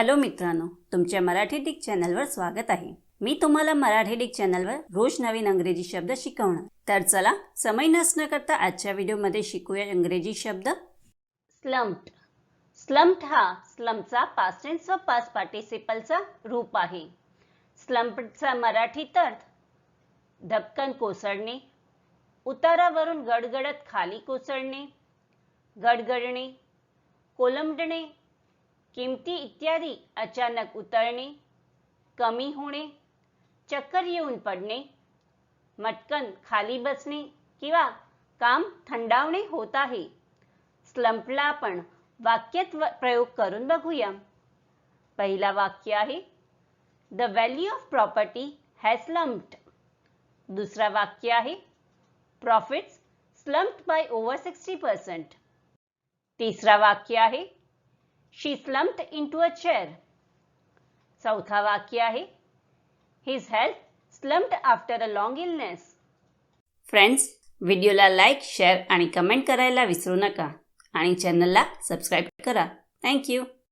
Hello मित्रांनो तुमच्या Marathi Dick चॅनलवर स्वागत आहे. मी तुम्हाला मराठी डिक चॅनलवर रोज नवीन अंग्रेजी शब्द शिकवणार. तर चला समय नसणं करता आजच्या व्हिडिओमध्ये शिकूया इंग्रजी शब्द. स्लम्प्ट स्लम्प्ट हा स्लम्पचा पास्टेन्स व पास पार्टिसिपलचा रूप आहे. स्लम्पचा मराठी अर्थ धपकन कोसळणे उतारावरून गडगडत खाली कोसळणे गडगडणे कोलंबडणे किमती इत्यादी अचानक उतरणे कमी होणे चक्कर येऊन पडणे मटकन खाली बसणे किंवा काम थंडावणे होत आहे. स्लंपला आपण वाक्यात व- प्रयोग करून बघूया. पहिला वाक्य आहे the value of property has slumped दुसरा वाक्य आहे profits slumped by over sixty percent तिसरा वाक्य आहे शी स्लम्प्ड इनटू अ चेअर चौथा वाक्य आहे. His health slumped after a long illness friends व्हिडिओला लाईक शेअर आणि कमेंट करायला विसरू नका. आणि चॅनलला सबस्क्राईब करा. थँक्यू